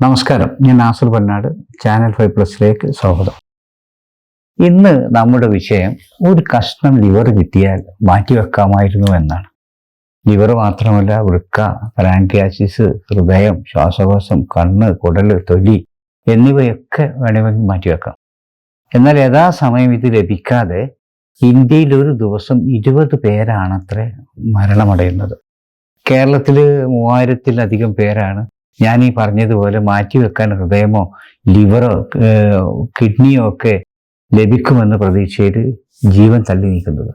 നമസ്കാരം. ഞാൻ Nasar Pannad. Channel five പ്ലസിലേക്ക് സ്വാഗതം. ഇന്ന് നമ്മുടെ വിഷയം ഒരു കഷ്ണം ലിവർ കിട്ടിയാൽ മാറ്റിവെക്കാമായിരുന്നു എന്നാണ്. ലിവർ മാത്രമല്ല വൃക്ക പാൻക്രിയാസിസ് ഹൃദയം ശ്വാസകോശം കണ്ണ് കുടൽ തൊലി എന്നിവയൊക്കെ വേണമെങ്കിൽ മാറ്റിവെക്കാം. എന്നാൽ യഥാസമയം ഇത് ലഭിക്കാതെ ഇന്ത്യയിൽ ഒരു ദിവസം ഇരുപത് പേരാണത്രേ മരണമടയുന്നത്. കേരളത്തിൽ മൂവായിരത്തിലധികം പേരാണ് ഞാൻ ഈ പറഞ്ഞതുപോലെ മാറ്റിവെക്കാൻ ഹൃദയമോ ലിവറോ കിഡ്നിയോ ഒക്കെ ലഭിക്കുമെന്ന പ്രതീക്ഷയിൽ ജീവൻ തള്ളി നീക്കുന്നത്.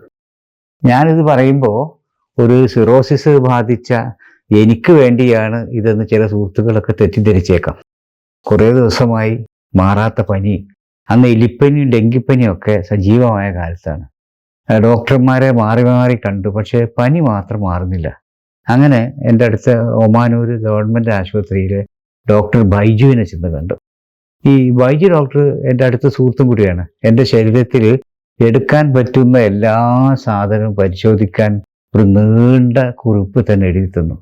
ഞാനിത് പറയുമ്പോൾ ഒരു സിറോസിസ് ബാധിച്ച എനിക്ക് വേണ്ടിയാണ് ഇതെന്ന് ചില സുഹൃത്തുക്കളൊക്കെ തെറ്റിദ്ധരിച്ചേക്കാം. കുറേ ദിവസമായി മാറാത്ത പനി അന്ന് എലിപ്പനിയും ഡെങ്കിപ്പനിയും ഒക്കെ സജീവമായ കാലത്താണ്. ഡോക്ടർമാരെ മാറി മാറി കണ്ടു പക്ഷേ പനി മാത്രം മാറുന്നില്ല. അങ്ങനെ എന്റെ അടുത്ത ഒമാനൂർ ഗവൺമെന്റ് ആശുപത്രിയിലെ ഡോക്ടർ ബൈജുവിനെ ചെന്ന് കണ്ടു. ഈ ബൈജു ഡോക്ടർ എന്റെ അടുത്ത സുഹൃത്തും കൂടിയാണ്. എന്റെ ശരീരത്തിൽ എടുക്കാൻ പറ്റുന്ന എല്ലാ സാധനവും പരിശോധിക്കാൻ ഒരു നീണ്ട കുറിപ്പ് തന്നെ എഴുതി തന്നു.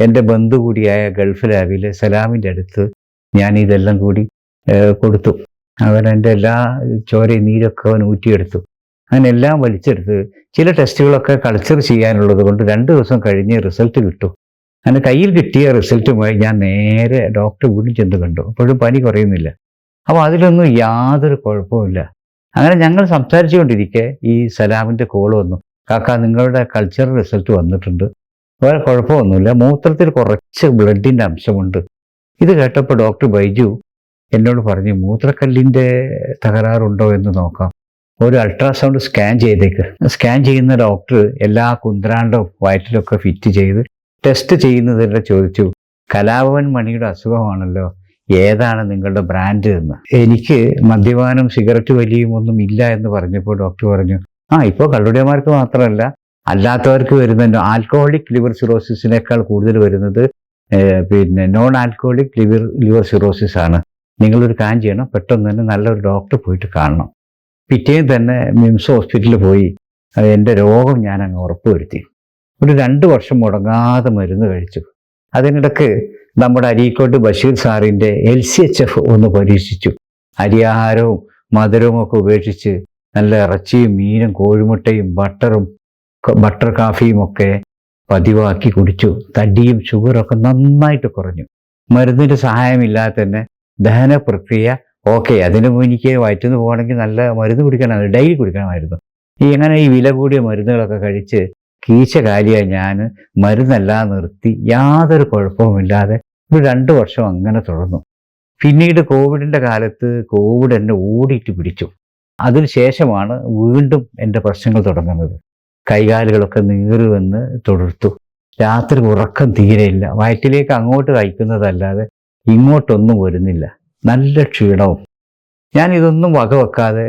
എന്റെ ബന്ധു കൂടിയായ ഗൾഫ് ലാബിലെ സലാമിന്റെ അടുത്ത് ഞാൻ ഇതെല്ലാം കൂടി കൊടുത്തു. അവൻ എന്റെ എല്ലാ ചോരയും നീരൊക്കെ അവൻ ഊറ്റിയെടുത്തു. അങ്ങനെ എല്ലാം വലിച്ചെടുത്ത് ചില ടെസ്റ്റുകളൊക്കെ കൾച്ചർ ചെയ്യാനുള്ളത് കൊണ്ട് രണ്ട് ദിവസം കഴിഞ്ഞ് റിസൾട്ട് കിട്ടും. അങ്ങനെ കയ്യിൽ കിട്ടിയ റിസൾട്ടുമായി ഞാൻ നേരെ ഡോക്ടർ വീണ്ടും ചെന്ന് കണ്ടു. അപ്പോഴും പനി കുറയുന്നില്ല. അപ്പോൾ അതിലൊന്നും യാതൊരു കുഴപ്പമില്ല അങ്ങനെ ഞങ്ങൾ സംസാരിച്ചുകൊണ്ടിരിക്കെ ഈ സലാമിന്റെ കോൾ വന്നു. കാക്ക നിങ്ങളുടെ കൾച്ചർ റിസൾട്ട് വന്നിട്ടുണ്ട്. വേറെ കുഴപ്പമൊന്നുമില്ല. മൂത്രത്തിൽ കുറച്ച് ബ്ലഡിന്റെ അംശമുണ്ട്. ഇത് കേട്ടപ്പോൾ ഡോക്ടർ ബൈജു എന്നോട് പറഞ്ഞു മൂത്രക്കല്ലിന്റെ തകരാറുണ്ടോ എന്ന് നോക്കാം. ഒരു അൾട്രാസൗണ്ട് സ്കാൻ ചെയ്തേക്ക്. സ്കാൻ ചെയ്യുന്ന ഡോക്ടർ എല്ലാ കുന്ത്രാണ്ടവും വയറ്റിലൊക്കെ ഫിറ്റ് ചെയ്ത് ടെസ്റ്റ് ചെയ്യുന്നതിനെ ചോദിച്ചു കലാഭവൻ മണിയുടെ അസുഖമാണല്ലോ ഏതാണ് നിങ്ങളുടെ ബ്രാൻഡ് എന്ന്? എനിക്ക് മദ്യപാനം സിഗരറ്റ് വലിയും ഒന്നും ഇല്ല എന്ന് പറഞ്ഞപ്പോൾ ഡോക്ടർ പറഞ്ഞു ആ ഇപ്പോൾ കള്ളുടിയന്മാർക്ക് മാത്രമല്ല അല്ലാത്തവർക്ക് വരുന്ന ആൽക്കഹോളിക് ലിവർ സിറോസിസിനേക്കാൾ കൂടുതൽ വരുന്നത് പിന്നെ non alcoholic liver liver cirrhosis ആണ്. നിങ്ങളൊരു കാൻ ചെയ്യണം പെട്ടെന്ന് തന്നെ നല്ലൊരു ഡോക്ടർ പോയിട്ട് കാണണം. പിറ്റേന്ന് തന്നെ മിംസ് ഹോസ്പിറ്റലിൽ പോയി എന്റെ രോഗം ഞാൻ അങ്ങ് ഉറപ്പുവരുത്തി. ഒരു രണ്ട് വർഷം മുടങ്ങാതെ മരുന്ന് കഴിച്ചു. അതിനിടക്ക് നമ്മുടെ അരീക്കോട്ട് ബഷീർ സാറിന്റെ എൽ സി എച്ച് എഫ് ഒന്ന് പരീക്ഷിച്ചു. അരിയാഹാരവും മധുരവും ഒക്കെ ഉപേക്ഷിച്ച് നല്ല ഇറച്ചിയും മീനും കോഴിമുട്ടയും ബട്ടറും ബട്ടർ കാഫിയും ഒക്കെ പതിവാക്കി കുടിച്ചു. തടിയും ഒക്കെ നന്നായിട്ട് കുറഞ്ഞു. മരുന്നിന്റെ സഹായമില്ലാതെ തന്നെ ദഹന പ്രക്രിയ ഓക്കെ അതിന് മുമ്പ് എനിക്ക് വയറ്റുനിന്ന് പോകണമെങ്കിൽ നല്ല മരുന്ന് കുടിക്കണം ഡെയിലി കുടിക്കണമായിരുന്നു. ഈ എങ്ങനെ ഈ വില കൂടിയ മരുന്നുകളൊക്കെ കഴിച്ച് കീച്ച കാലിയായി ഞാൻ മരുന്നെല്ലാം നിർത്തി യാതൊരു കുഴപ്പവുമില്ലാതെ ഒരു രണ്ട് വർഷം അങ്ങനെ തുടർന്നു. പിന്നീട് കോവിഡിന്റെ കാലത്ത് കോവിഡ് എന്നെ ഓടിയിട്ട് പിടിച്ചു. അതിനുശേഷമാണ് വീണ്ടും എന്റെ പ്രശ്നങ്ങൾ തുടങ്ങുന്നത് കൈകാലുകളൊക്കെ നീറുവെന്ന് തുടർത്തു രാത്രി ഉറക്കം തീരെയില്ല. വയറ്റിലേക്ക് അങ്ങോട്ട് കഴിക്കുന്നതല്ലാതെ ഇങ്ങോട്ടൊന്നും വരുന്നില്ല. നല്ല ക്ഷീണവും. ഞാൻ ഇതൊന്നും വകവെക്കാതെ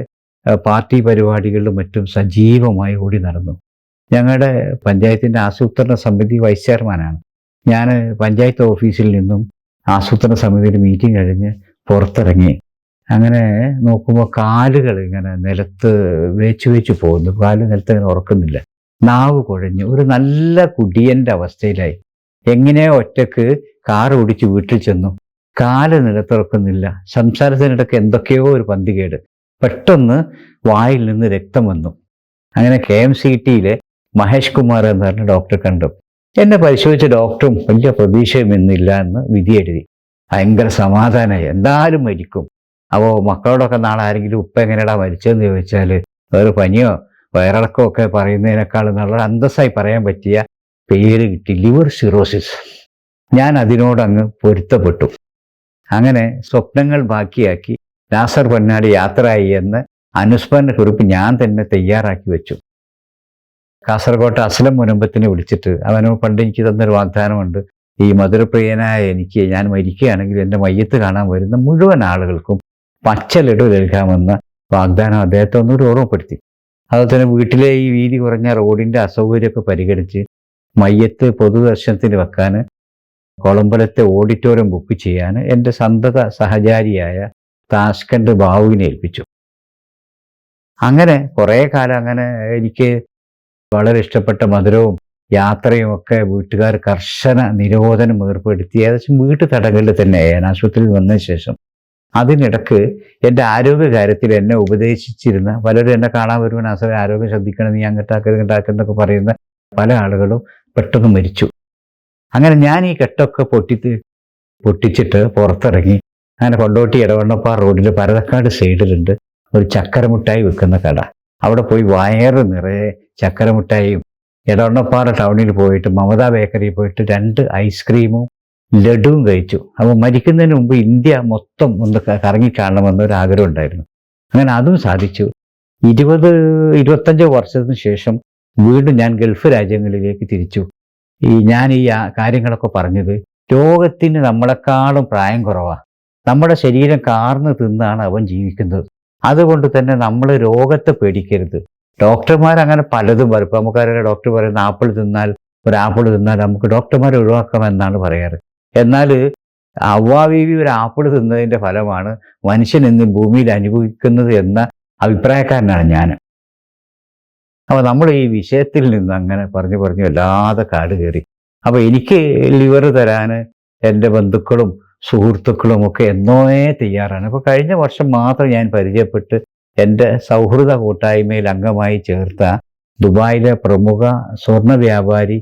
പാർട്ടി പരിപാടികളിലും മറ്റും സജീവമായി ഓടി നടന്നു. ഞങ്ങളുടെ പഞ്ചായത്തിന്റെ ആസൂത്രണ സമിതി വൈസ് ചെയർമാനാണ്. ഞാൻ പഞ്ചായത്ത് ഓഫീസിൽ നിന്നും ആസൂത്രണ സമിതിയിൽ മീറ്റിംഗ് കഴിഞ്ഞ് പുറത്തിറങ്ങി. അങ്ങനെ നോക്കുമ്പോൾ കാലുകൾ ഇങ്ങനെ നിലത്ത് വേച്ച് വേച്ച് പോകുന്നു. കാൽ നിലത്ത് ഇങ്ങനെ ഉറക്കുന്നില്ല. നാവ് കുഴഞ്ഞു ഒരു നല്ല കുടിയന്റെ അവസ്ഥയിലായി. എങ്ങനെയോ ഒറ്റയ്ക്ക് കാർ ഓടിച്ച് വീട്ടിൽ ചെന്നു. കാൽ നിലത്തുറക്കുന്നില്ല. സംസാരത്തിനിടയ്ക്ക് എന്തൊക്കെയോ ഒരു പന്തികേട്. പെട്ടെന്ന് വായിൽ നിന്ന് രക്തം വന്നു. അങ്ങനെ കെ എം സി ടിയിലെ മഹേഷ് കുമാർ എന്ന് പറഞ്ഞ ഡോക്ടറെ കണ്ടു. എന്നെ പരിശോധിച്ച ഡോക്ടറും വലിയ പ്രതീക്ഷയും എന്നില്ല എന്ന് വിധി എഴുതി. ഭയങ്കര സമാധാനമായി എന്തായാലും മരിക്കും. അപ്പോൾ മക്കളോടൊക്കെ നാളെ ആരെങ്കിലും ഉപ്പ എങ്ങനെയാടാ മരിച്ചതെന്ന് ചോദിച്ചാൽ വേറെ പനിയോ വയറിളക്കോ ഒക്കെ പറയുന്നതിനേക്കാൾ നല്ല അന്തസ്സായി പറയാൻ പറ്റിയ പേര് കിട്ടി. Liver cirrhosis. ഞാൻ അതിനോടങ്ങ് പൊരുത്തപ്പെട്ടു. അങ്ങനെ സ്വപ്നങ്ങൾ ബാക്കിയാക്കി നാസർ പൊന്നാടി യാത്രയായി എന്ന് അനുസ്മരണ കുറിപ്പ് ഞാൻ തന്നെ തയ്യാറാക്കി വെച്ചു. കാസർഗോട്ട് അസ്ലം മുനമ്പത്തിനെ വിളിച്ചിട്ട് അവനോട് പണ്ട് എനിക്ക് തന്നൊരു വാഗ്ദാനമുണ്ട്. ഈ മധുരപ്രിയനായ എനിക്ക് ഞാൻ മരിക്കുകയാണെങ്കിൽ എന്റെ മയ്യത്ത് കാണാൻ വരുന്ന മുഴുവൻ ആളുകൾക്കും പച്ചലഡു നൽകാമെന്ന വാഗ്ദാനം അദ്ദേഹത്തെ ഒന്നുകൂടി ഓർമ്മപ്പെടുത്തി. അതുപോലെ തന്നെ വീട്ടിലെ ഈ വീതി കുറഞ്ഞ റോഡിന്റെ അസൗകര്യമൊക്കെ പരിഗണിച്ച് മയ്യത്ത് പൊതുദർശനത്തിന് വെക്കാൻ കൊളമ്പലത്തെ ഓഡിറ്റോറിയം ബുക്ക് ചെയ്യാൻ എന്റെ സന്തത സഹചാരിയായ താഷ്കണ്ട് ബാബുവിനെ ഏൽപ്പിച്ചു. അങ്ങനെ കുറേ കാലം അങ്ങനെ എനിക്ക് വളരെ ഇഷ്ടപ്പെട്ട മധുരവും യാത്രയും ഒക്കെ വീട്ടുകാർ കർശന നിരോധനം ഏർപ്പെടുത്തി. ഏകദേശം വീട്ടു തടങ്കലിൽ തന്നെ ആശുപത്രിയിൽ വന്നതിന് ശേഷം അതിനിടക്ക് എന്റെ ആരോഗ്യകാര്യത്തിൽ എന്നെ ഉപദേശിച്ചിരുന്ന പലരും എന്നെ കാണാൻ വരുമ്പോൾ നാസറെ ആരോഗ്യം ശ്രദ്ധിക്കണം നീ അങ്ങോട്ടാക്കരുത് പറയുന്ന പല ആളുകളും പെട്ടെന്ന് മരിച്ചു. അങ്ങനെ ഞാൻ ഈ കെട്ടൊക്കെ പൊട്ടി പൊട്ടിച്ചിട്ട് പുറത്തിറങ്ങി. അങ്ങനെ കൊണ്ടോട്ടി ഇടവണ്ണപ്പാറ റോഡിൽ പരതക്കാട് സൈഡിലുണ്ട് ഒരു ചക്കരമുട്ടായി വിൽക്കുന്ന കട. അവിടെ പോയി വയറ് നിറയെ ചക്കരമുട്ടായും ഇടവണ്ണപ്പാറ ടൗണിൽ പോയിട്ട് മമതാ ബേക്കറിയിൽ പോയിട്ട് രണ്ട് ഐസ്ക്രീമും ലഡുവും കഴിച്ചു. അപ്പോൾ മരിക്കുന്നതിന് മുമ്പ് ഇന്ത്യ മൊത്തം ഒന്ന് കറങ്ങി കറങ്ങിക്കാണണമെന്ന് ഒരു ആഗ്രഹം ഉണ്ടായിരുന്നു. അങ്ങനെ അതും സാധിച്ചു. ഇരുപത് ഇരുപത്തഞ്ചോ വർഷത്തിന് ശേഷം വീണ്ടും ഞാൻ ഗൾഫ് രാജ്യങ്ങളിലേക്ക് തിരിച്ചു. ഈ ഞാൻ ഈ കാര്യങ്ങളൊക്കെ പറഞ്ഞത് രോഗത്തിന് നമ്മളെക്കാളും പ്രായം കുറവാണ് നമ്മുടെ ശരീരം കാർന്ന് തിന്നാണ് അവൻ ജീവിക്കുന്നത്. അതുകൊണ്ട് തന്നെ നമ്മൾ രോഗത്തെ പേടിക്കരുത്. ഡോക്ടർമാർ അങ്ങനെ പലതും പറയും. ഇപ്പം നമുക്കറിയാം ഡോക്ടർ പറയുന്ന ആപ്പിൾ തിന്നാൽ ഒരു ആപ്പിൾ തിന്നാൽ നമുക്ക് ഡോക്ടർമാരെ ഒഴിവാക്കാം എന്നാണ് പറയാറ്. എന്നാൽ അവ്വാവീവി ഒരു ആപ്പിൾ തിന്നതിന്റെ ഫലമാണ് മനുഷ്യൻ ഇന്ന് ഭൂമിയിൽ അനുഭവിക്കുന്നത് എന്ന അഭിപ്രായക്കാരനാണ് ഞാൻ. അപ്പോൾ നമ്മൾ ഈ വിഷയത്തിൽ നിന്ന് അങ്ങനെ പറഞ്ഞു പറഞ്ഞു വല്ലാതെ കാട് കയറി. അപ്പോൾ എനിക്ക് ലിവർ തരാൻ എന്റെ ബന്ധുക്കളും സുഹൃത്തുക്കളും ഒക്കെ എന്നോയേ തയ്യാറാണ്. അപ്പോൾ കഴിഞ്ഞ വർഷം മാത്രം ഞാൻ പരിചയപ്പെട്ട് എന്റെ സൗഹൃദ കൂട്ടായ്മയിൽ അംഗമായി ചേർത്ത ദുബായിലെ പ്രമുഖ സ്വർണ വ്യാപാരി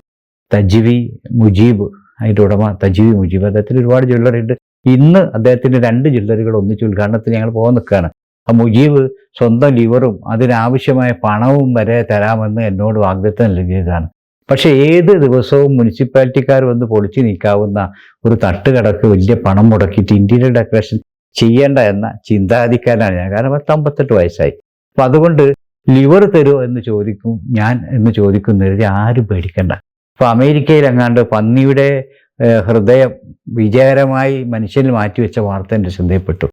തജ്വി മുജീബ് അതിന്റെ ഉടമ തജ്വി മുജീബ്. അദ്ദേഹത്തിന് ഒരുപാട് ജ്വല്ലറി ഉണ്ട്. ഇന്ന് അദ്ദേഹത്തിന്റെ രണ്ട് ജ്വല്ലറികൾ ഒന്നിച്ച് ഉദ്ഘാടനത്തിന് ഞങ്ങൾ പോകാൻ നിൽക്കുകയാണ്. മുജീബ് സ്വന്തം ലിവറും അതിനാവശ്യമായ പണവും വരെ തരാമെന്ന് എന്നോട് വാഗ്ദത്തം നൽകിയതാണ്. പക്ഷേ ഏത് ദിവസവും മുനിസിപ്പാലിറ്റിക്കാർ വന്ന് പൊളിച്ചു നീക്കാവുന്ന ഒരു തട്ടുകടക്ക് വലിയ പണം മുടക്കിയിട്ട് ഇന്റീരിയർ ഡെക്കറേഷൻ ചെയ്യേണ്ട എന്ന ചിന്താഗതിക്കാരനാണ് ഞാൻ. കാരണം പത്ത് അമ്പത്തെട്ട് വയസ്സായി. അപ്പം അതുകൊണ്ട് ലിവർ തരുമോ എന്ന് ചോദിക്കും ഞാൻ എന്ന് ചോദിക്കുന്നതിൽ ആരും പേടിക്കണ്ട. അപ്പോൾ അമേരിക്കയിൽ എങ്ങാണ്ട് പന്നിയുടെ ഹൃദയം വിജയകരമായി മനുഷ്യനിൽ മാറ്റിവെച്ച വാർത്ത എന്റെ ശ്രദ്ധയിൽപ്പെട്ടു.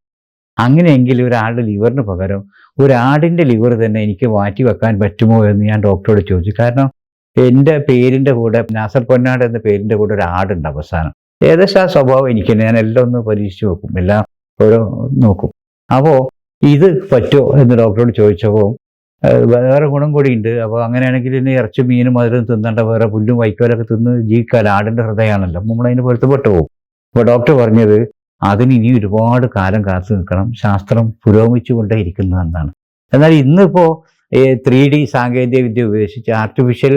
അങ്ങനെയെങ്കിൽ ഒരാളുടെ ലിവറിന് പകരം ഒരാടിന്റെ ലിവർ തന്നെ എനിക്ക് മാറ്റി വെക്കാൻ പറ്റുമോ എന്ന് ഞാൻ ഡോക്ടറോട് ചോദിച്ചു. കാരണം എന്റെ പേരിന്റെ കൂടെ നാസർ പൊന്നാട് എന്ന പേരിന്റെ കൂടെ ഒരു ആടുണ്ട് അവസാനം. ഏകദേശം ആ സ്വഭാവം എനിക്ക് ഞാൻ എല്ലാം ഒന്ന് പരീക്ഷിച്ച് നോക്കും. എല്ലാം ഓരോ നോക്കും. അപ്പോൾ ഇത് പറ്റുമോ എന്ന് ഡോക്ടറോട് ചോദിച്ചപ്പോൾ വേറെ ഗുണം കൂടി ഉണ്ട്. അപ്പോൾ അങ്ങനെയാണെങ്കിൽ ഇനി ഇറച്ചി മീനും മധുരം തിന്നണ്ട. വേറെ പുല്ലും വൈക്കോലൊക്കെ തിന്ന് ജീവിക്കാൻ ആടിന്റെ ഹൃദയമാണല്ലോ. നമ്മൾ അതിന് പൊരുത്തപ്പെട്ടു പോകും. അപ്പോൾ ഡോക്ടർ പറഞ്ഞത് അതിന് ഇനി ഒരുപാട് കാലം കാത്തു നിൽക്കണം. ശാസ്ത്രം പുരോഗമിച്ചുകൊണ്ടേ ഇരിക്കുന്നു എന്നാണ്. എന്നാൽ ഇന്നിപ്പോൾ ഈ ത്രീ ഡി സാങ്കേതിക വിദ്യ ഉപയോഗിച്ച് ആർട്ടിഫിഷ്യൽ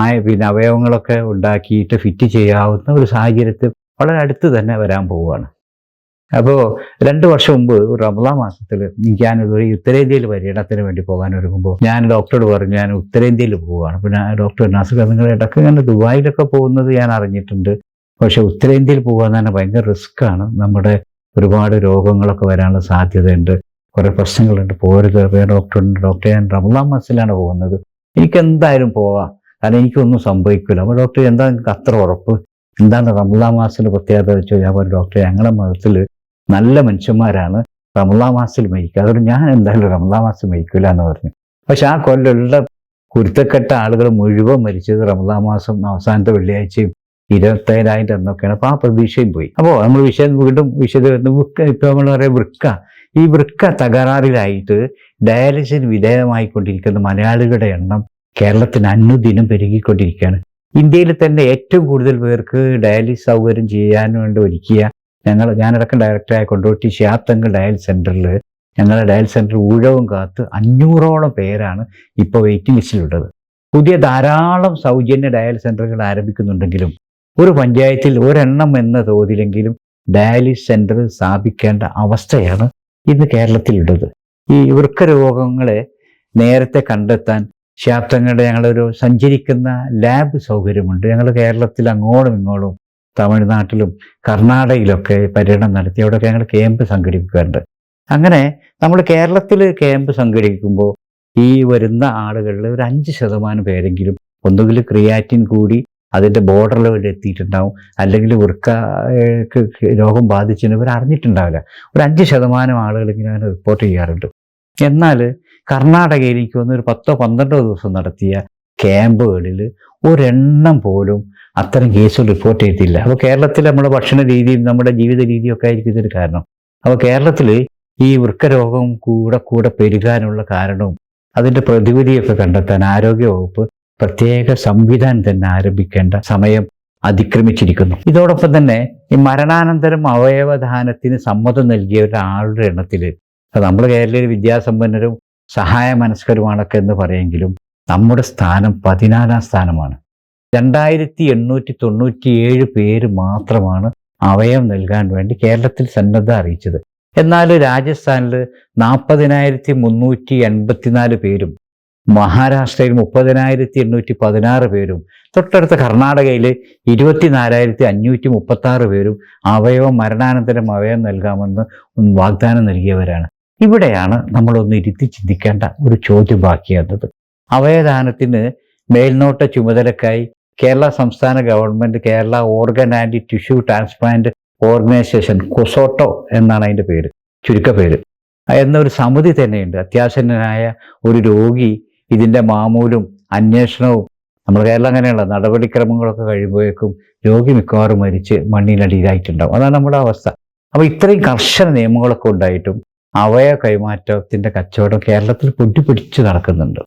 ആയ പിന്നെ അവയവങ്ങളൊക്കെ ഉണ്ടാക്കിയിട്ട് ഫിറ്റ് ചെയ്യാവുന്ന ഒരു സാഹചര്യത്തിൽ വളരെ അടുത്ത് തന്നെ വരാൻ പോവുകയാണ്. അപ്പോൾ രണ്ട് വർഷം മുമ്പ് ഒരു റമദാൻ മാസത്തിൽ ഞാൻ ഒരു ഉത്തരേന്ത്യയിൽ പര്യടനത്തിന് വേണ്ടി പോകാൻ ഒരുങ്ങുമ്പോൾ ഞാൻ ഡോക്ടറോട് പറഞ്ഞു ഞാൻ ഉത്തരേന്ത്യയിൽ പോവുകയാണ്. പിന്നെ ഡോക്ടർ നാസുക നിങ്ങൾ ഇടയ്ക്ക് ഇങ്ങനെ ദുബായിലൊക്കെ പോകുന്നത് ഞാൻ അറിഞ്ഞിട്ടുണ്ട്. പക്ഷെ ഉത്തരേന്ത്യയിൽ പോകാൻ തന്നെ ഭയങ്കര റിസ്ക്കാണ് നമ്മുടെ ഒരുപാട് രോഗങ്ങളൊക്കെ വരാനുള്ള സാധ്യതയുണ്ട്. കുറേ പ്രശ്നങ്ങളുണ്ട്. പോരുത് ഡോക്ടറുണ്ട് ഡോക്ടർ ഞാൻ റമദാൻ മാസത്തിലാണ് പോകുന്നത്. എനിക്ക് എന്തായാലും പോവാം കാരണം എനിക്കൊന്നും സംഭവിക്കില്ല. അപ്പോൾ ഡോക്ടർ എന്താ നിങ്ങൾക്ക് അത്ര ഉറപ്പ്? എന്താണ് റമദാൻ മാസത്തിന്റെ പ്രത്യേകത വെച്ച് ഞാൻ പറഞ്ഞു ഡോക്ടർ ഞങ്ങളുടെ മതത്തിൽ നല്ല മനുഷ്യന്മാരാണ്. റമദാൻ മാസത്തിൽ മരിക്കുക അതുകൊണ്ട് ഞാൻ എന്തായാലും റമദാൻ മാസം മരിക്കില്ല എന്ന് പറഞ്ഞു. പക്ഷെ ആ കൊല്ലമുള്ള കുരുത്തക്കെട്ട ആളുകൾ മുഴുവൻ മരിച്ചത് റമദാൻ മാസം അവസാനത്തെ വെള്ളിയാഴ്ചയും ഇരുപത്തേഴായിരം എന്നൊക്കെയാണ്. അപ്പോൾ ആ പ്രതീക്ഷയും പോയി. അപ്പോൾ നമ്മൾ വിഷയം വീണ്ടും വിഷയത്തിൽ വൃക്ക ഇപ്പോൾ നമ്മൾ പറയാം വൃക്ക. ഈ വൃക്ക തകരാറിലായിട്ട് ഡയാലിസിന് വിധേയമായിക്കൊണ്ടിരിക്കുന്ന മലയാളികളുടെ എണ്ണം കേരളത്തിന് അനുദിനം പെരുകിക്കൊണ്ടിരിക്കുകയാണ്. ഇന്ത്യയിൽ തന്നെ ഏറ്റവും കൂടുതൽ പേർക്ക് ഡയാലിസ് സൗകര്യം ചെയ്യാൻ വേണ്ടി ഒരുക്കിയ ഞങ്ങൾ ഞാനടക്കം ഡയറക്ടറായ കൊണ്ടോട്ടി ശാത്തങ്ക് ഡയൽ സെന്ററിൽ ഞങ്ങളുടെ ഡയൽ സെന്റർ ഊഴവും കാത്ത് അഞ്ഞൂറോളം പേരാണ് ഇപ്പോൾ വെയിറ്റിംഗ് ലിസ്റ്റിലുള്ളത്. പുതിയ ധാരാളം സൗജന്യ ഡയൽ സെന്ററുകൾ ആരംഭിക്കുന്നുണ്ടെങ്കിലും ഒരു പഞ്ചായത്തിൽ ഒരെണ്ണം എന്ന തോതിലെങ്കിലും ഡയാലിസ് സെന്റർ സ്ഥാപിക്കേണ്ട അവസ്ഥയാണ് ഇന്ന് കേരളത്തിലുള്ളത്. ഈ വൃക്ക രോഗങ്ങളെ നേരത്തെ കണ്ടെത്താൻ ശാസ്ത്രങ്ങളുടെ ഞങ്ങളൊരു സഞ്ചരിക്കുന്ന ലാബ് സൗകര്യമുണ്ട്. ഞങ്ങൾ കേരളത്തിൽ അങ്ങോട്ടും ഇങ്ങോട്ടും തമിഴ്നാട്ടിലും കർണാടകയിലൊക്കെ പര്യടനം നടത്തി അവിടെയൊക്കെ ഞങ്ങൾ ക്യാമ്പ് സംഘടിപ്പിക്കാറുണ്ട്. അങ്ങനെ നമ്മൾ കേരളത്തിൽ ക്യാമ്പ് സംഘടിപ്പിക്കുമ്പോൾ ഈ വരുന്ന ആളുകളിൽ ഒരു അഞ്ച് ശതമാനം പേരെങ്കിലും ഒന്നുകിൽ ക്രിയാറ്റിൻ കൂടി അതിന്റെ ബോർഡറിൽ ലെവലിൽ എത്തിയിട്ടുണ്ടാവും. അല്ലെങ്കിൽ വൃക്ക ഏഹ്, ക്ക് ക്ക് രോഗം ബാധിച്ചതിന് ഇവർ അറിഞ്ഞിട്ടുണ്ടാവില്ല. ഒരു അഞ്ച് ശതമാനം ആളുകൾ ഇങ്ങനെ അങ്ങനെ റിപ്പോർട്ട് ചെയ്യാറുണ്ട്. എന്നാൽ കർണാടകയിൽ എനിക്ക് ഒരു പത്തോ പന്ത്രണ്ടോ ദിവസം നടത്തിയ ക്യാമ്പുകളിൽ ഒരെണ്ണം പോലും അത്തരം കേസുകൾ റിപ്പോർട്ട് ചെയ്തിട്ടില്ല അപ്പോൾ കേരളത്തിൽ നമ്മുടെ ഭക്ഷണ രീതിയും നമ്മുടെ ജീവിത രീതിയും ഒക്കെ ആയിരിക്കും ഇതൊരു കാരണം. അപ്പോൾ കേരളത്തിൽ ഈ വൃക്കരോഗം കൂടെ കൂടെ പെരുകാനുള്ള കാരണവും അതിന്റെ പ്രതിവിധിയൊക്കെ കണ്ടെത്താൻ ആരോഗ്യ വകുപ്പ് പ്രത്യേക സംവിധാനം തന്നെ ആരംഭിക്കേണ്ട സമയം അതിക്രമിച്ചിരിക്കുന്നു. ഇതോടൊപ്പം തന്നെ ഈ മരണാനന്തരം അവയവദാനത്തിന് സമ്മതം നൽകിയ ഒരാളുടെ എണ്ണത്തിൽ നമ്മൾ കേരളീയ വിദ്യാസമ്പന്നരും സഹായ മനസ്കരുമാണൊക്കെ എന്ന് പറയെങ്കിലും നമ്മുടെ സ്ഥാനം പതിനാലാം സ്ഥാനമാണ്. രണ്ടായിരത്തി എണ്ണൂറ്റി തൊണ്ണൂറ്റി ഏഴ് പേര് മാത്രമാണ് അവയം നൽകാൻ വേണ്ടി കേരളത്തിൽ സന്നദ്ധ അറിയിച്ചത്. എന്നാൽ രാജസ്ഥാനിൽ നാൽപ്പതിനായിരത്തി മുന്നൂറ്റി എൺപത്തിനാല് പേരും മഹാരാഷ്ട്രയിൽ മുപ്പതിനായിരത്തി എണ്ണൂറ്റി പതിനാറ് പേരും തൊട്ടടുത്ത കർണാടകയിൽ ഇരുപത്തിനാലായിരത്തി അഞ്ഞൂറ്റി മുപ്പത്താറ് പേരും അവയവം മരണാനന്തരം അവയവം നൽകാമെന്ന് വാഗ്ദാനം നൽകിയവരാണ്. ഇവിടെയാണ് നമ്മളൊന്ന് ഇരുത്തി ചിന്തിക്കേണ്ട ഒരു ചോദ്യം ബാക്കിയാകുന്നത് അവയദാനത്തിന് മേൽനോട്ട ചുമതലക്കായി കേരള സംസ്ഥാന government Kerala organ and tissue transplant organisation കൊസോട്ടോ എന്നാണ് അതിന്റെ പേര് ചുരുക്കപ്പേര് എന്നൊരു സമിതി തന്നെയുണ്ട്. അത്യാസന്നനായ ഒരു രോഗി ഇതിന്റെ മാമൂലും അന്വേഷണവും നമ്മൾ കേരളം അങ്ങനെയുള്ള നടപടിക്രമങ്ങളൊക്കെ കഴിയുമ്പോഴേക്കും രോഗി മിക്കവാറും മരിച്ച് മണ്ണിനടിയിലായിട്ടുണ്ടാവും അതാണ് നമ്മുടെ അവസ്ഥ. അപ്പോൾ ഇത്രയും കർശന നിയമങ്ങളൊക്കെ ഉണ്ടായിട്ടും അവയ കൈമാറ്റത്തിന്റെ കച്ചവടം കേരളത്തിൽ പൊട്ടിപ്പിടിച്ച് നടക്കുന്നുണ്ട്.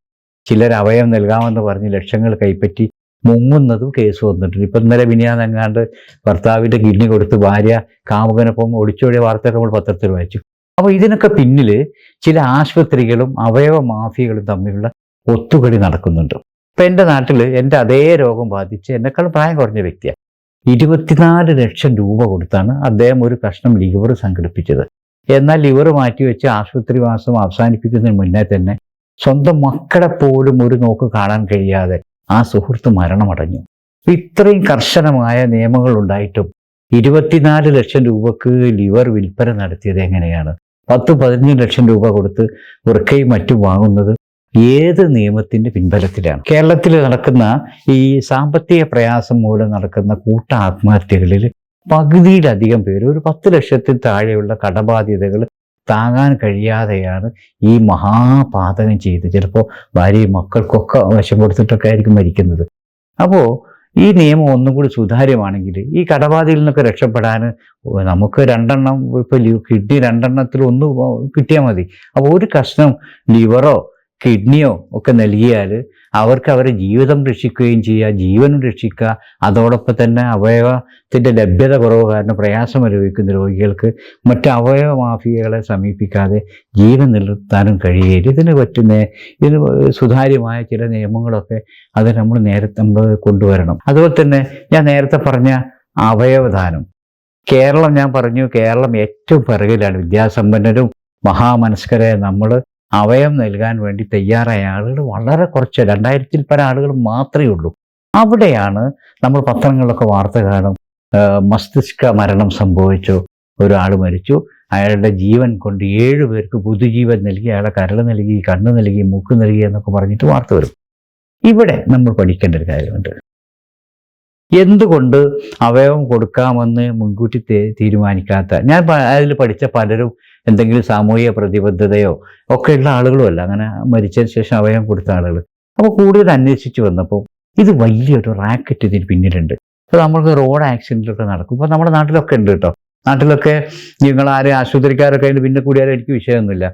ചിലർ അവയം നൽകാമെന്ന് പറഞ്ഞ് ലക്ഷങ്ങൾ കൈപ്പറ്റി മുങ്ങുന്നതും കേസ് വന്നിട്ടുണ്ട്. ഇപ്പം ഇന്നലെ വിനിയാന്നെങ്ങാണ്ട് ഭർത്താവിന്റെ കിഡ്നി കൊടുത്ത് ഭാര്യ കാമുകനൊപ്പം ഒളിച്ചോടിയ വാർത്തയൊക്കെ നമ്മൾ പത്രത്തിൽ വായിച്ചു. അപ്പോൾ ഇതിനൊക്കെ പിന്നിൽ ചില ആശുപത്രികളും അവയവ മാഫിയകളും തമ്മിലുള്ള ഒത്തുകളി നടക്കുന്നുണ്ട്. ഇപ്പം എന്റെ നാട്ടിൽ എന്റെ അതേ രോഗം ബാധിച്ച് എന്നെക്കാൾ പ്രായം കുറഞ്ഞ വ്യക്തിയാണ്. ഇരുപത്തിനാല് ലക്ഷം രൂപ കൊടുത്താണ് അദ്ദേഹം ഒരു കഷ്ണം ലിവർ സംഘടിപ്പിച്ചത്. എന്നാൽ ലിവർ മാറ്റിവെച്ച് ആശുപത്രി മാസം അവസാനിപ്പിക്കുന്നതിന് മുന്നേ തന്നെ സ്വന്തം മക്കളെ പോലും ഒരു നോക്ക് കാണാൻ കഴിയാതെ ആ സുഹൃത്ത് മരണമടഞ്ഞു. ഇത്രയും കർശനമായ നിയമങ്ങൾ ഉണ്ടായിട്ടും ഇരുപത്തിനാല് ലക്ഷം രൂപക്ക് ലിവർ വിൽപ്പന നടത്തിയത് എങ്ങനെയാണ്? പത്ത് പതിനഞ്ച് ലക്ഷം രൂപ കൊടുത്ത് വൃക്കയും മറ്റും വാങ്ങുന്നത് ഏത് നിയമത്തിന്റെ പിൻബലത്തിലാണ്? കേരളത്തിൽ നടക്കുന്ന ഈ സാമ്പത്തിക പ്രയാസം മൂലം നടക്കുന്ന കൂട്ട ആത്മഹത്യകളിൽ പകുതിയിലധികം പേര് ഒരു പത്ത് ലക്ഷത്തിൽ താഴെയുള്ള കടബാധ്യതകൾ താങ്ങാൻ കഴിയാതെയാണ് ഈ മഹാപാതകം ചെയ്ത് ചിലപ്പോൾ ഭാര്യയും മക്കൾക്കൊക്കെ വശം കൊടുത്തിട്ടൊക്കെ ആയിരിക്കും മരിക്കുന്നത്. അപ്പോൾ ഈ നിയമം ഒന്നും കൂടി സുതാര്യമാണെങ്കിൽ ഈ കടബാധയിൽ നിന്നൊക്കെ രക്ഷപ്പെടാൻ നമുക്ക് രണ്ടെണ്ണം ഇപ്പോൾ കിഡ്നി രണ്ടെണ്ണത്തിൽ ഒന്ന് കിട്ടിയാൽ മതി. അപ്പോൾ ഒരു കഷ്ണം ലിവറോ കിഡ്നിയോ ഒക്കെ നൽകിയാൽ അവർക്ക് അവരുടെ ജീവിതം രക്ഷിക്കുകയും ചെയ്യുക ജീവനും രക്ഷിക്കുക. അതോടൊപ്പം തന്നെ അവയവത്തിന്റെ ലഭ്യത കുറവ് കാരണം പ്രയാസം അനുഭവിക്കുന്ന രോഗികൾക്ക് മറ്റ് അവയവ മാഫിയകളെ സമീപിക്കാതെ ജീവൻ നിലനിർത്താനും കഴിയുകയില്ല. ഇതിന് പറ്റുന്ന ഇതിന് സുതാര്യമായ ചില നിയമങ്ങളൊക്കെ അത് നമ്മൾ നേരത്തെ നമ്മൾ കൊണ്ടുവരണം. അതുപോലെ തന്നെ ഞാൻ നേരത്തെ പറഞ്ഞ അവയവദാനം. കേരളം ഞാൻ പറഞ്ഞു കേരളം ഏറ്റവും പിറകിലാണ് വിദ്യാസമ്പന്നരും മഹാമനസ്കരെ നമ്മൾ അവയം നൽകാൻ വേണ്ടി തയ്യാറായ ആളുകൾ വളരെ കുറച്ച് രണ്ടായിരത്തിൽ പല ആളുകൾ മാത്രമേ ഉള്ളൂ. അവിടെയാണ് നമ്മൾ പത്രങ്ങളിലൊക്കെ വാർത്ത കാണും. മസ്തിഷ്ക മരണം സംഭവിച്ചു ഒരാൾ മരിച്ചു. അയാളുടെ ജീവൻ കൊണ്ട് ഏഴു പേർക്ക് പുതുജീവൻ നൽകി അയാളെ കരൾ നൽകി കണ്ണ് നൽകി മൂക്ക് നൽകി എന്നൊക്കെ പറഞ്ഞിട്ട് വാർത്ത വരും. ഇവിടെ നമ്മൾ പഠിക്കേണ്ട ഒരു കാര്യമുണ്ട്. എന്തുകൊണ്ട് അവയവം കൊടുക്കാമെന്ന് മുൻകൂട്ടി തീരുമാനിക്കാത്ത ഞാൻ അതിൽ പഠിച്ച പലരും എന്തെങ്കിലും സാമൂഹിക പ്രതിബദ്ധതയോ ഒക്കെ ഉള്ള ആളുകളുമല്ല. അങ്ങനെ മരിച്ചതിന് ശേഷം അവയവം കൊടുത്ത ആളുകൾ. അപ്പോൾ കൂടുതൽ അന്വേഷിച്ച് വന്നപ്പോൾ ഇത് വലിയൊരു റാക്കറ്റ് ഇതിന് പിന്നിലുണ്ട്. അപ്പോൾ നമ്മൾക്ക് റോഡ് ആക്സിഡന്റൊക്കെ നടക്കും. ഇപ്പോൾ നമ്മുടെ നാട്ടിലൊക്കെ ഉണ്ട് കേട്ടോ. നാട്ടിലൊക്കെ നിങ്ങൾ ആരും ആശുപത്രിക്കാരൊക്കെ അതിന് പിന്നെ കൂടിയാലും എനിക്ക് വിഷയമൊന്നുമില്ല.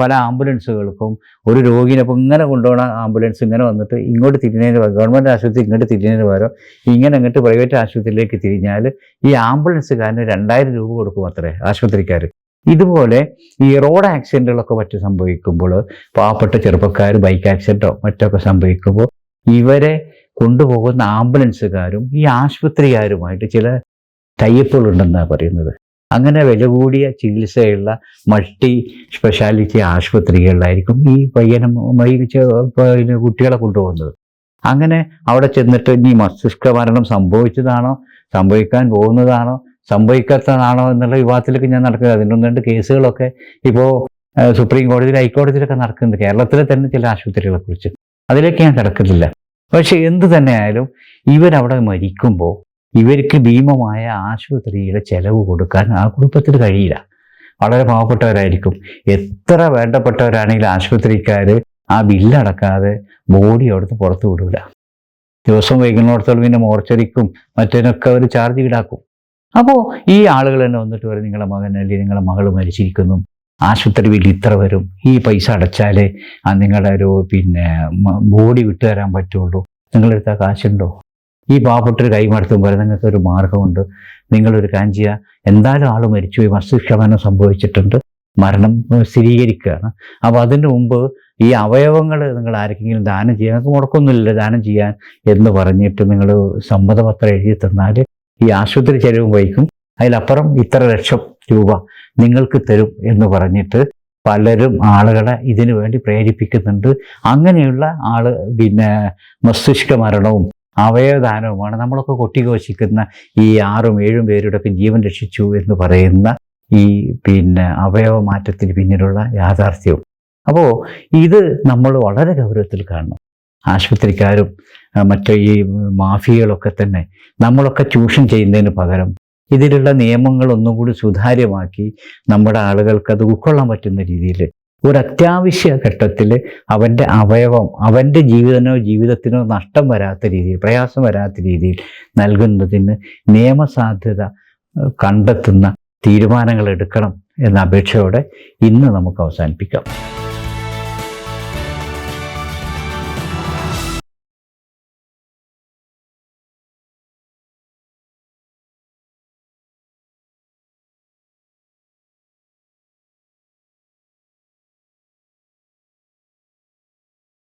പല ആംബുലൻസുകൾക്കും ഒരു രോഗിനെ ഇപ്പോൾ ഇങ്ങനെ കൊണ്ടുപോകണ ആംബുലൻസ് ഇങ്ങനെ വന്നിട്ട് ഇങ്ങോട്ട് തിരിഞ്ഞതിന് ഗവൺമെന്റ് ആശുപത്രി ഇങ്ങോട്ട് തിരിഞ്ഞതിന് പകരം ഇങ്ങനെ അങ്ങോട്ട് പ്രൈവറ്റ് ആശുപത്രിയിലേക്ക് തിരിഞ്ഞാൽ ഈ ആംബുലൻസുകാരന് രണ്ടായിരം രൂപ കൊടുക്കും അത്രേ ആശുപത്രിക്കാർ ഇതുപോലെ ഈ റോഡ് ആക്സിഡന്റുകളൊക്കെ മറ്റു സംഭവിക്കുമ്പോൾ പാവപ്പെട്ട ചെറുപ്പക്കാർ ബൈക്ക് ആക്സിഡന്റോ മറ്റൊക്കെ സംഭവിക്കുമ്പോൾ ഇവരെ കൊണ്ടുപോകുന്ന ആംബുലൻസുകാരും ഈ ആശുപത്രികാരുമായിട്ട് ചില തയ്യപ്പുകൾ ഉണ്ടെന്നാണ് പറയുന്നത്. അങ്ങനെ വില കൂടിയ ചികിത്സയുള്ള മൾട്ടി സ്പെഷ്യാലിറ്റി ആശുപത്രികളിലായിരിക്കും ഈ പയ്യനം കുട്ടികളെ കൊണ്ടുപോകുന്നത്. അങ്ങനെ അവിടെ ചെന്നിട്ട് ഇനി മസ്തിഷ്ക മരണം സംഭവിച്ചതാണോ? സംഭവിക്കാൻ പോകുന്നതാണോ? സംഭവിക്കാത്തതാണോ എന്നുള്ള വിവാദത്തിലൊക്കെ ഞാൻ നടക്കുന്നത്. അതിനൊന്ന് രണ്ട് കേസുകളൊക്കെ ഇപ്പോൾ സുപ്രീം കോടതിയിൽ ഹൈക്കോടതിയിലൊക്കെ നടക്കുന്നുണ്ട്. കേരളത്തിലെ തന്നെ ചില ആശുപത്രികളെ കുറിച്ച് അതിലേക്ക് ഞാൻ കിടക്കുന്നില്ല. പക്ഷെ എന്ത് തന്നെയായാലും ഇവരവിടെ മരിക്കുമ്പോൾ ഇവർക്ക് ഭീമമായ ആശുപത്രിയുടെ ചെലവ് കൊടുക്കാൻ ആ കുടുംബത്തിന് കഴിയില്ല. വളരെ പാവപ്പെട്ടവരായിരിക്കും. എത്ര വേണ്ടപ്പെട്ടവരാണെങ്കിലും ആശുപത്രിക്കാർ ആ ബില്ലടക്കാതെ ബോഡി അവിടുന്ന് പുറത്തു വിടില്ല ദിവസം വൈകുന്നിടത്തോളം പിന്നെ മോർച്ചറിക്കും മറ്റേനൊക്കെ അവർ ചാർജ് ഈടാക്കും. അപ്പോൾ ഈ ആളുകൾ തന്നെ വന്നിട്ട് വരെ നിങ്ങളുടെ മകൻ അല്ലെങ്കിൽ നിങ്ങളുടെ മകൾ മരിച്ചിരിക്കുന്നു. ആശുപത്രി ബില്ല് ഇത്ര വരും. ഈ പൈസ അടച്ചാലേ ആ നിങ്ങളുടെ ഒരു പിന്നെ ബോഡി വിട്ടു തരാൻ പറ്റുള്ളൂ. നിങ്ങളെടുത്ത കാശുണ്ടോ? ഈ പാവപ്പെട്ടൊരു കൈമടത്തും പോലെ നിങ്ങൾക്ക് ഒരു മാർഗമുണ്ട്. നിങ്ങളൊരു കാഞ്ചിയ എന്തായാലും ആൾ മരിച്ചുപോയി മസ്തിഷ്കമനം സംഭവിച്ചിട്ടുണ്ട്. മരണം സ്ഥിരീകരിക്കുകയാണ്. അപ്പോൾ അതിന് മുമ്പ് ഈ അവയവങ്ങൾ നിങ്ങൾ ആർക്കെങ്കിലും ദാനം ചെയ്യാൻ? മുടക്കൊന്നുമില്ല ദാനം ചെയ്യാൻ. എന്ന് പറഞ്ഞിട്ട് നിങ്ങൾ സമ്മതപത്രം എഴുതി തന്നാൽ ഈ ആശുപത്രി ചെലവും വഹിക്കും. അതിലപ്പുറം ഇത്ര ലക്ഷം രൂപ നിങ്ങൾക്ക് തരും എന്ന് പറഞ്ഞിട്ട് പലരും ആളുകളെ ഇതിനു വേണ്ടി പ്രേരിപ്പിക്കുന്നുണ്ട്. അങ്ങനെയുള്ള ആൾ പിന്നെ മസ്തിഷ്ക മരണവും അവയവദാനവുമാണ് നമ്മളൊക്കെ കൊട്ടിഘോഷിക്കുന്ന ഈ ആറും ഏഴും പേരുടെയൊക്കെ ജീവൻ രക്ഷിച്ചു എന്ന് പറയുന്ന ഈ പിന്നെ അവയവ മാറ്റത്തിന് പിന്നിലുള്ള യാഥാർത്ഥ്യവും അപ്പോൾ ഇത് നമ്മൾ വളരെ ഗൗരവത്തിൽ കാണണം. ആശുപത്രിക്കാരും മറ്റു ഈ മാഫിയകളൊക്കെ തന്നെ നമ്മളൊക്കെ ചൂഷണം ചെയ്യുന്നതിന് പകരം ഇതിലുള്ള നിയമങ്ങൾ ഒന്നും കൂടി സുതാര്യമാക്കി നമ്മുടെ ആളുകൾക്ക് അത് ഉൾക്കൊള്ളാൻ പറ്റുന്ന രീതിയിൽ ഒരു അത്യാവശ്യ ഘട്ടത്തിൽ അവന്റെ അവയവം അവന്റെ ജീവിതനോ ജീവിതത്തിനോ നഷ്ടം വരാത്ത രീതിയിൽ പ്രയാസം വരാത്ത രീതിയിൽ നൽകുന്നതിന് നിയമസാധ്യത കണ്ടെത്തുന്ന തീരുമാനങ്ങൾ എടുക്കണം എന്ന അപേക്ഷയോടെ ഇന്ന് നമുക്ക് അവസാനിപ്പിക്കാം.